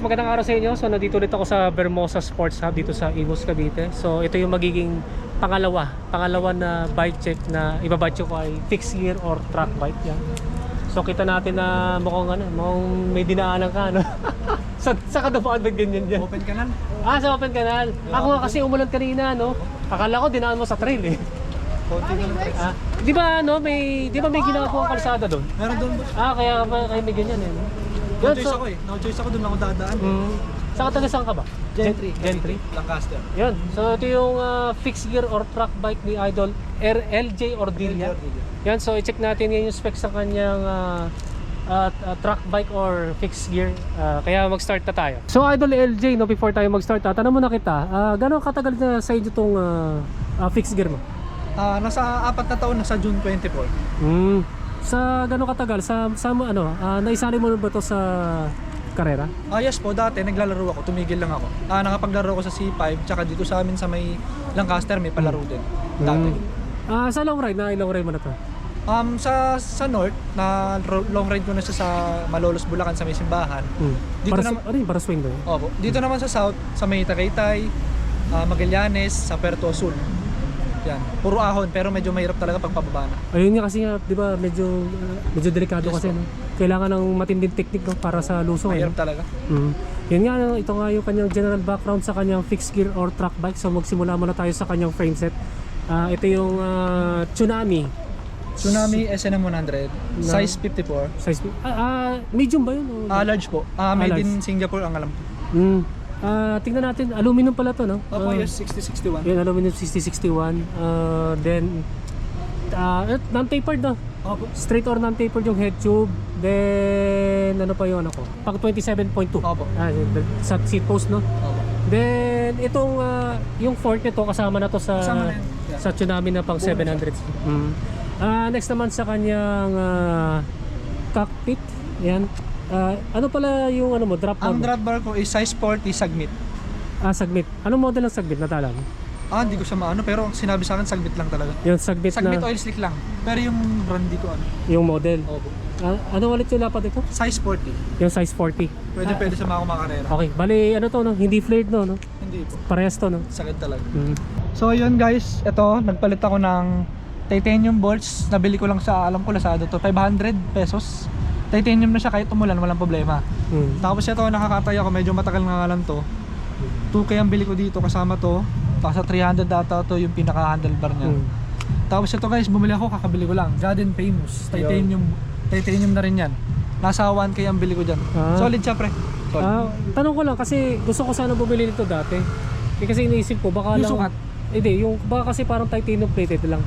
magandang araw sa inyo. So nandito ulit ako sa Vermosa Sports Hub dito sa Imus, Cavite. So ito yung magiging pangalawa, pangalawa na bike check na ibabike ko ay fixed gear or track bike yan. So kita natin na mukhang ano, mukhang may dinaanan ka ano. sa sa kadapaan ba ganyan yan? Open ka na. Ah, sa open canal. Ako nga kasi umulan kanina no. Akala ko dinaan mo sa trail eh. Ah, di ba ano, may di ba may ginagawang kalsada doon? Meron doon. Ah, kaya kaya may ganyan eh. No? No choice so- ako eh. No choice ako doon ako dadaan. Mm. Saan ka taga saan ka ba? Gentry. Gentry. Lancaster. Yun. So ito yung ah, fixed gear or track bike ni Idol R LJ Ordilla. Yan, so i-check natin yan yung specs sa kanyang ah, ah, ah, track bike or fixed gear. Ah, kaya mag-start na tayo. So Idol LJ, no, before tayo mag-start, tatanong muna kita, ah, gano'ng katagal na sa inyo itong ah, ah, fixed gear mo? Ah, nasa apat na taon na sa June 24. Mm. Sa gano'ng katagal? Sa, sa ano, ah, naisali mo ba ito sa karera? Ah, yes po, dati naglalaro ako, tumigil lang ako. Ah, nakapaglaro ako sa C5, tsaka dito sa amin sa may Lancaster may palaro din. Dati. Mm. Ah, sa long ride, na long ride mo na to? Um, sa sa north, na long ride ko na siya sa Malolos, Bulacan sa may simbahan. Mm. Dito para, naman- ano yun, para swing ba yun? Opo. Dito naman sa south, sa may Tagaytay, ah, Magallanes, sa Puerto Azul. Yan. Puro ahon, pero medyo mahirap talaga pag pababa na. Ayun nga kasi nga, 'di ba, medyo uh, medyo delikado Yes, kasi po. no. Kailangan ng matinding technique no para sa lusong. Mahirap Ano? talaga. Mm. Yun nga, ito nga yung kanyang general background sa kanyang fixed gear or track bike. So magsimula muna tayo sa kanyang frame set. Ah, ito yung ah, Tsunami Tsunami SNM 100, Na- size 54. size. Ah, ah, medium ba yun? Ah, large po. Ah, made Ah, large. in Singapore ang alam ko. Mm. Ah, tingnan natin, aluminum pala to, no? Opo, Ah, yes, 6061. Yun, aluminum 6061. Ah, then, eh, non-tapered na. Opo. Straight or non-tapered yung head tube. Then, ano pa yung ano ko? Pang 27.2. Opo. Ah, yun, sa seat post, no? Opo. Then, itong, ah, yung fork nito, kasama na to sa, Kasama na yun. Yeah. sa Tsunami na pang Buo na 700. Mm. Ah, next naman sa kanyang ah, cockpit. Yan. Ah, ano pala yung ano mo, drop bar Ang mo? drop bar ko is size 40 Sagmit. Ah, Sagbit. Anong model ng Sagbit na talam? Ah, hindi ko siya maano, pero sinabi sa akin Sagmit lang talaga. Yung Sagbit, Sagmit na, oil slick lang. Pero yung brand di ko ano. yung model. Opo. Ah, ano ulit yung lapad ito? Size 40. Yung size 40. Pwede pwede sa mga kumakarera. Okay, bali ano to no? Hindi flared no, no? Hindi po. Parehas to no. Sakit talaga. Mm. So yun guys, ito, nagpalit ako ng titanium bolts. Nabili ko lang sa, alam ko Lazada to, 500 pesos. Titanium na siya kahit umulan, walang problema. Mm. Tapos ito, nakakatay ako, medyo matagal nga lang to. 2K ang bili ko dito kasama to. Tapos sa 300 data to yung pinaka handlebar niya. Mm. Tapos ito guys, bumili ako, kakabili ko lang. Garden Famous, titanium, titanium na rin yan. Nasa 1K ang bili ko dyan. Ah. Solid siya pre. Solid. Ah, tanong ko lang kasi gusto ko sana bumili nito dati. Eh, kasi iniisip ko baka Yung lang sukat? Hindi, yung baka kasi parang titanium plated lang.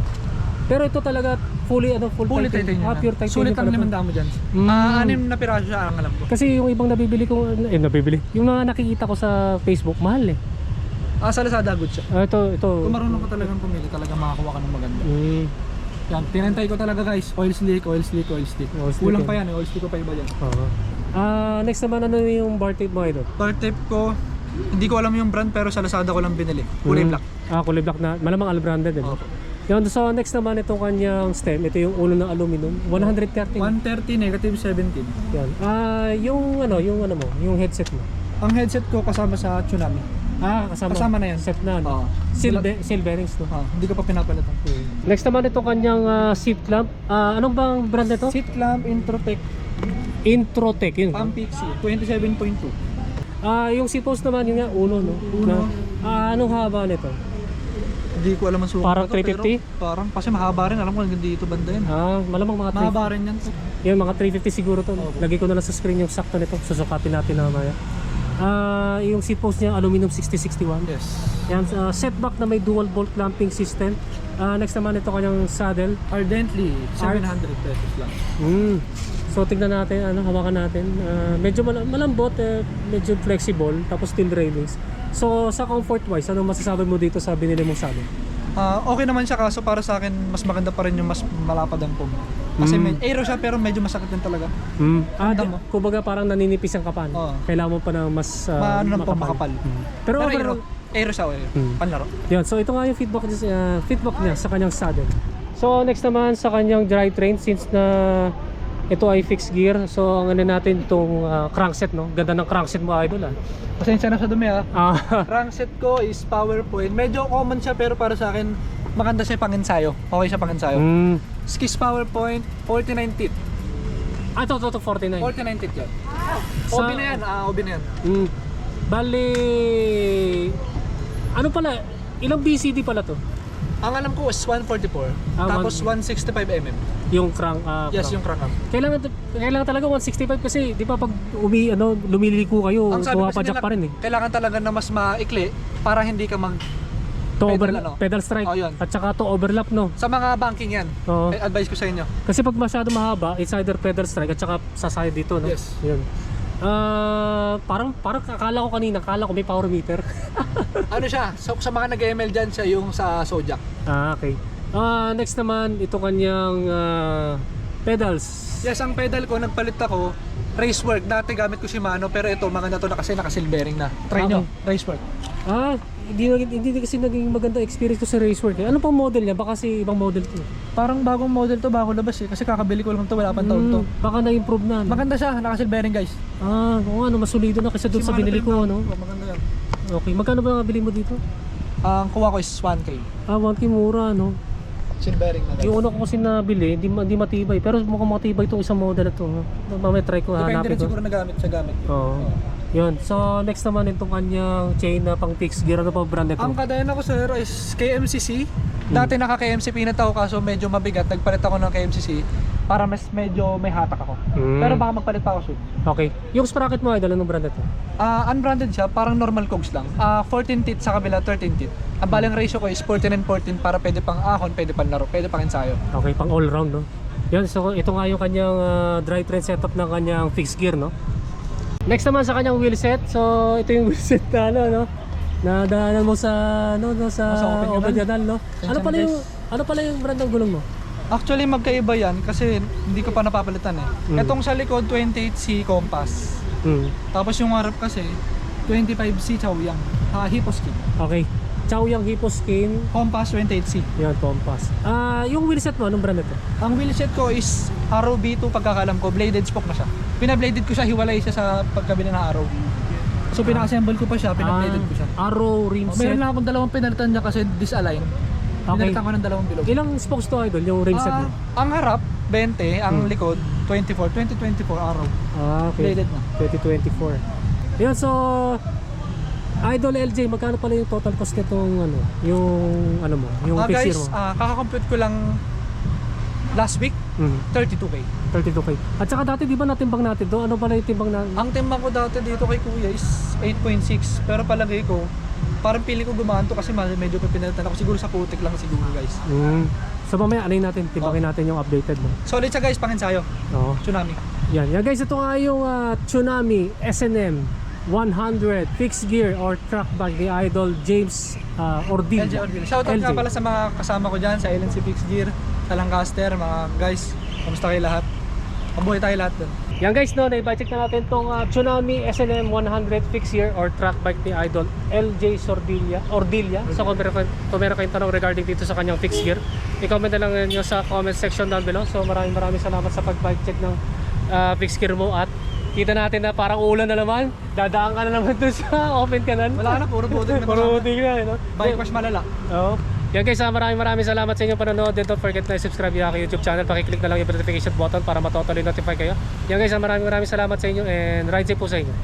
Pero ito talaga fully ano full, Fully titanium. titanium. Ah, na. pure titanium. Sulit ang pala limang damo dyan. Mm. Ah, anim na piraso siya ang alam ko. Kasi yung ibang nabibili ko eh nabibili. Yung mga nakikita ko sa Facebook mahal eh. Ah, sa Lazada good siya. Ah, ito ito. Kung marunong ka talagang pumili, talagang makakuha ka ng maganda. Mm. Yan, tinantay ko talaga guys. Oil slick, oil slick, oil slick. Oil slick Kulang yan. pa yan, eh. oil slick ko pa iba yan. Oo. Ah, next naman ano yung bar tape mo ito? Bar tape ko, hindi ko alam yung brand pero sa Lazada ko lang binili. Kulay Mm. black. Ah, kulay black na. Malamang all-branded eh. Opo. Yun, so next naman itong kanyang stem. Ito yung ulo ng aluminum. 130. 130, negative 17. Yan. Ah, yung ano, yung ano mo, yung headset mo. Ang headset ko kasama sa Tsunami. Ah, kasama. Kasama na yan. Set na, no? Oo. Be- seal bearings, no? Ah, hindi ko pa pinapalitan. Next naman itong kanyang ah, seat clamp. Ah, anong bang brand nito? Seat clamp, Introtech, Introtech, yun. Pam Pixie, 27.2. Ah, yung seat post naman, yun nga, uno, no? Uno. Na, ah, anong haba nito? Hindi ko alam ang sukat Parang na to, pero 350? Parang, kasi mahaba rin. Alam ko hanggang dito banda yan. Ah, malamang mga 350. Mahaba rin yan. Yun, mga 350 siguro to. Opo. Lagay ko na lang sa screen yung sakto nito. Susukatin natin na mamaya. Ah, yung seat post niya, aluminum 6061. Yes. Yan, uh, setback na may dual bolt clamping system. Ah, next naman ito kanyang saddle. Ardently, Art- 700 pesos lang. Mm. So tignan natin, ano, hawakan natin. Ah, medyo mal- malambot, eh, medyo flexible, tapos steel railings. So sa comfort wise, ano masasabi mo dito sa binili mong saddle? Ah, okay naman siya kaso para sa akin mas maganda pa rin yung mas malapad ang pum. Kasi Mm. may aero siya pero medyo masakit din talaga. Mm. Ah, mo? kumbaga parang naninipis ang kapan. Oo. Kailangan mo pa na mas ah, Maano ng pum makapal. Mm. Pero, Pero, aero, aero siya, aero. Mm. Panlaro. Yan, so ito nga yung feedback niya, uh, feedback niya sa kanyang saddle. So next naman sa kanyang dry train since na Ito ay fixed gear. So ang ano natin itong ah, crankset no. Ganda ng crankset mo idol ah. Pasensya na sa dumi ah. Ah, Crankset ko is PowerPoint. Medyo common siya pero para sa akin maganda siya pang ensayo. Okay siya pang ensayo. mm. Skis PowerPoint, 49 teeth. Ah, ito, ito, ito, 49. 49 teeth yan. Sa- OB na yan, ah, OB na yan. Mm. Bali, ano pala, ilang BCD pala to? Ang alam ko is 144, Ah, tapos 165 mm. Yung crank, ah, Yes, crank. yung crank arm. Kailangan, kailangan talaga 165 kasi di ba pag umi, ano, lumiliko kayo, Ang sabi kasi pumapadyak nila, pa rin eh. kailangan talaga na mas maikli para hindi ka mag... To pedal, over, ano? pedal strike Oh, yun. at saka to overlap no. Sa mga banking yan, Oo. eh, advice ko sa inyo. Kasi pag masyado mahaba, it's either pedal strike at saka sasaya dito no. Yes. Yun. Ah, parang parang akala ko kanina, akala ko may power meter. ano siya, so, sa mga nag-ML dyan siya yung sa Zodiac. ah, okay. Ah, next naman ito kanyang ah, pedals. Yes, ang pedal ko, nagpalit ako, Racework. Dati gamit ko Shimano, pero ito, maganda to na kasi naka-silvering na. Try Okay. nyo, Racework. Ah, hindi, hindi, kasi naging maganda experience ko sa racework. Eh. Ano pang model niya? Baka kasi ibang model to. Parang bagong model to, bago labas eh. Kasi kakabili ko lang to, wala pang taon to. Hmm, baka na-improve na. no? Maganda siya, naka-silvering guys. Ah, oo ano, mas solido na kasi doon sa binili ko, ano. Maganda yan. Okay, magkano ba nabili mo dito? Ang kuha ko is 1K. Ah, 1K mura, no? Silvering na guys. Yung una ko kasi nabili, hindi, hindi matibay. Pero mukhang matibay itong isang model na to. no? Mamaya try ko, Depende hanapin rin ko. siguro na gamit sa gamit. Oo. Yun. So, next naman itong kanyang chain na pang fixed gear. Ano pa brand ito? Ang kadena ko sir is KMCC. Dati naka KMCP na ako kaso medyo mabigat. Nagpalit ako ng KMCC para mas medyo may hatak ako. Mm. Pero baka magpalit pa ako soon. Okay. Yung sprocket mo, idol, anong brand ito? Ah, unbranded siya, parang normal cogs lang. Ah, 14 teeth sa kabila, 13 teeth. Ang balang ratio ko is 14 and 14 para pwede pang ahon, pwede pang laro, pwede pang ensayo. Okay, pang all round, no? Yan, so ito nga yung kanyang ah, drivetrain setup ng kanyang fixed gear, no? Next naman sa kanyang wheelset. So, ito yung wheelset na ano, no? Nadaanan mo sa ano no sa Sa Open? Open Canal, no? Ano pala yung ano pala yung brand ng gulong mo? Actually, magkaiba yan kasi hindi ko pa napapalitan eh. Mm. Itong sa likod, 28C Compass. Hmm. Tapos yung harap kasi, 25C Chaoyang. Ah, Hiposkin. Okay. Chaoyang Hippo Skin, Compass 28C. yan compass. Ah, yung wheelset mo anong brand ito? Ang wheelset ko is Arrow B2 pagkakalam ko, bladed spoke na siya. Pinabladed ko siya, hiwalay siya sa pagkabila ng Arrow. So pinaka-assemble ko pa siya, pinabladed ko siya. Ah, Arrow rim Oh, set. meron lang akong dalawang pinalitan niya kasi disalign. Okay. Pinalitan ko ng dalawang bilog. Ilang spokes to idol yung rim set Ah, mo? ang harap, 20. Ang Hmm. likod, 24. 2024 Arrow. Ah, okay. Bladed na. 2024. Yun, so Idol LJ, magkano pala yung total cost nitong ano, yung ano mo, yung Ah, fixed guys, mo? ah, kakakompute ko lang last week, Mhm. 32k. 32k. At saka dati di ba natimbang natin to? Ano pala yung timbang na? Ang timbang ko dati dito kay Kuya is 8.6. Pero palagay ko, parang pili ko gumaan to kasi medyo pinalitan ako. Siguro sa putik lang siguro guys. Mm. So mamaya ano natin, timbangin Oh. natin yung updated mo. Solid siya guys, pangensayo. Oo. Tsunami. Yan. Yan guys, ito nga yung ah, Tsunami SNM 100 fixed gear or truck bag ni Idol James uh, Ordil. LJ Orville. Shoutout nga pala sa mga kasama ko dyan sa LNC Fix Gear, sa Lancaster, mga guys. Kamusta kayo lahat? Mabuhay tayo lahat dun. Yan guys, no, na-check na natin tong uh, Tsunami SNM 100 fixed gear or truck bike ni Idol LJ Sordilia, Ordilia. So kung meron, kung meron kayong tanong regarding dito sa kanyang gear, i-comment na lang nyo sa comment section down below. So maraming maraming salamat sa pag-bike check ng uh, fixed gear mo at kita natin na parang ulan na naman. Dadaan ka na naman dun sa open canal. Wala na, puro butik na Puro butik na, eh, no? Bike wash malala. Oo. Yan guys, ah, maraming maraming salamat sa inyong panonood. Don't forget na subscribe yung aking YouTube channel. Pakiclick na lang yung notification button para matotally notify kayo. Yan guys, ah, maraming maraming salamat sa inyo and ride safe po sa inyo.